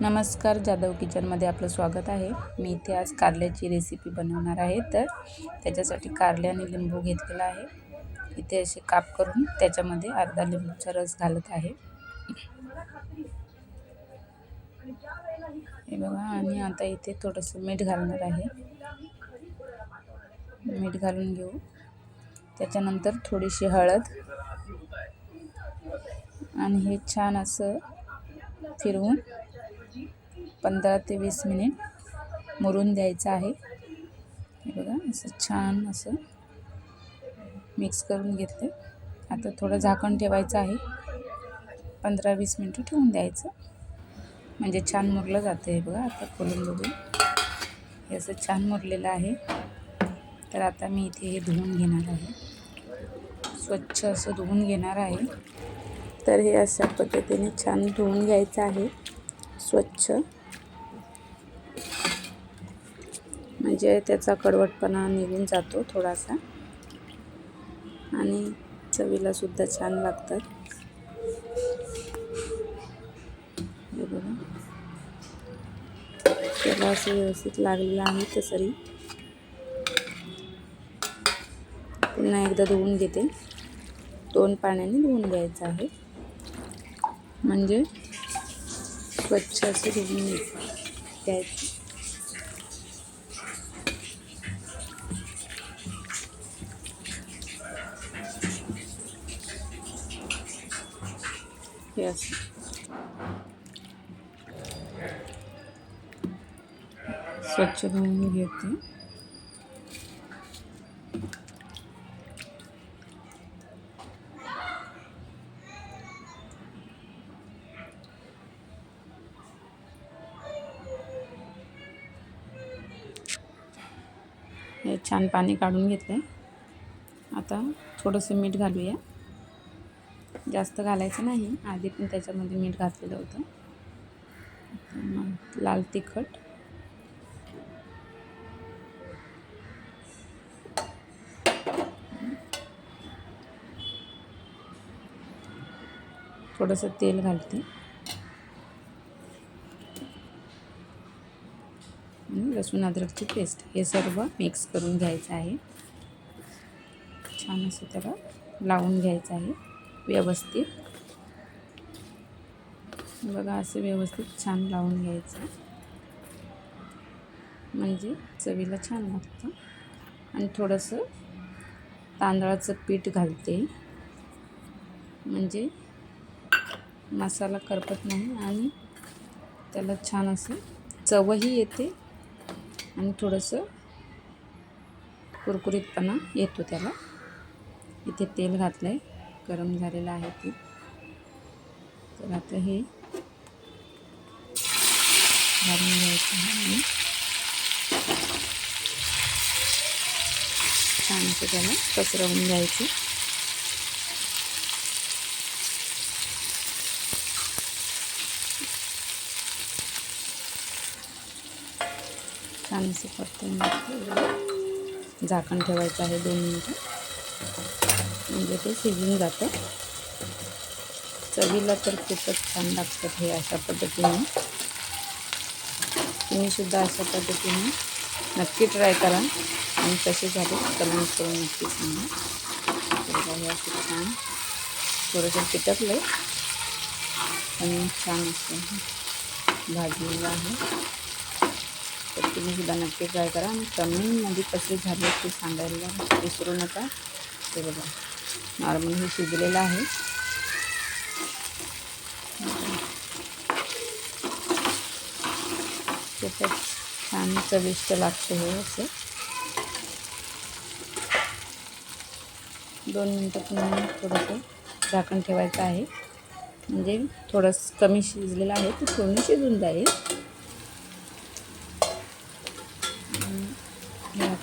नमस्कार जाधव किचनमध्ये आपलं स्वागत आहे. मी इथे आज कारल्याची रेसिपी बनवणार आहे. तर त्याच्यासाठी कारले आणि लिंबू घेतलेला आहे. इथे असे काप करून त्याच्यामध्ये अर्धा लिंबूचा रस घालत आहे. हे बघा आणि आता इथे थोडंसं मीठ घालणार आहे. मीठ घालून घेऊ. त्याच्यानंतर थोडीशी हळद. आणि हे छान असं फिरवून पंधरा ते वीस मिनिट मुरून द्यायचं आहे. हे बघा असं छान असं मिक्स करून घेतले आता थोडं झाकण ठेवायचं आहे. पंधरा वीस मिनटं ठेवून द्यायचं. म्हणजे छान मुरलं जातं हे बघा आता खोलून बघू हे असं छान मुरलेलं आहे. तर आता मी इथे हे धुवून घेणार आहे. स्वच्छ असं धुवून घेणार आहे. तर हे अशा पद्धतीने छान धुवून घ्यायचं आहे. स्वच्छ. म्हणजे त्याचा कडवटपणा निघून जातो थोडासा. आणि चवीला सुद्धा छान लागतात. हे बघा. त्याला असं व्यवस्थित लागलेलं आहे तसरी पुन्हा एकदा धुवून घेते. दोन पाण्याने धुवून घ्यायचं आहे. म्हणजे स्वच्छ असं धुवून घ्यायचं. हे असं स्वच्छ धुवून घेते. हे छान पाणी काढून घेतलं आहे आता थोडंसं मीठ घालूया. जास्त घालायचं नाही. आधी पण त्याच्यामध्ये मीठ घातलेलं होतं. मग लाल तिखट. थोडंसं तेल घालते. लसूण अद्रकची पेस्ट हे सर्व मिक्स करून घ्यायचं आहे. छान असं त्याला लावून घ्यायचं आहे व्यवस्थित. बघा असं व्यवस्थित छान लावून घ्यायचं. म्हणजे चवीला छान लागतं. आणि थोडंसं तांदळाचं पीठ घालते. म्हणजे मसाला करपत नाही आणि त्याला छान असं चवही येते. आणि थोडंसं कुरकुरीतपणा येतो त्याला. इथे तेल घातलं आहे गरम झालेलं आहे ते. तर आता हे घालून घ्यायचं आणि छानसं त्याला पसरवून घ्यायचं. छान असं परतून झाकण ठेवायचं आहे दोन मिनटं. म्हणजे ते शिजून जातं. चवीला तर खूपच छान लागतात हे अशा पद्धतीने. तुम्हीसुद्धा अशा पद्धतीने नक्की ट्राय करा. आणि कसे झाले कमेंट करून नक्की सांगा. हे असं छान. थोडंसं पिटकलं आहे आणि छान असं भाजलेलं आहे. तर तुम्हीसुद्धा नक्की ट्राय करा. आणि कमेंटमध्ये म्हणजे कसे झाले ते सांगायला विसरू नका. ते बघा. नॉर्मल हे शिजलेलं आहे. खूपच छान चविष्ट लागतं हे असं. दोन मिनटं पुन्हा थोडंसं झाकण ठेवायचं आहे. म्हणजे थोडंसं कमी शिजलेलं आहे ते सोनी शिजून जाईल.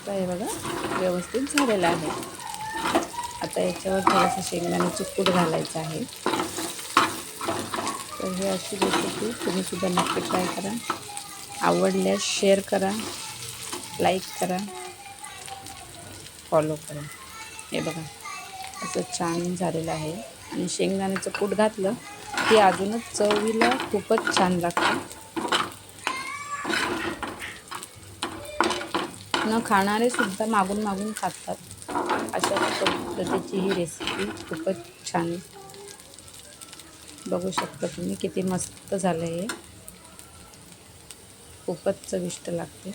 हे आता हे बघा व्यवस्थित झालेलं आहे. आता याच्यावर थोडंसं शेंगदाण्याचं कूट घालायचं आहे. तर हे अशी रेसिपी तुम्हीसुद्धा नक्की ट्राय करा. आवडल्यास शेअर करा लाईक करा फॉलो करा. हे बघा असं छान झालेलं आहे. आणि शेंगदाण्याचं कूट घातलं की अजूनच चवीला खूपच छान लागतं. न खाणारे सुद्धा मागून मागून खातात. अशा पद्धतीची ही रेसिपी खूपच छान बघू शकता तुम्ही किती मस्त झालं आहे खूपच चविष्ट लागते.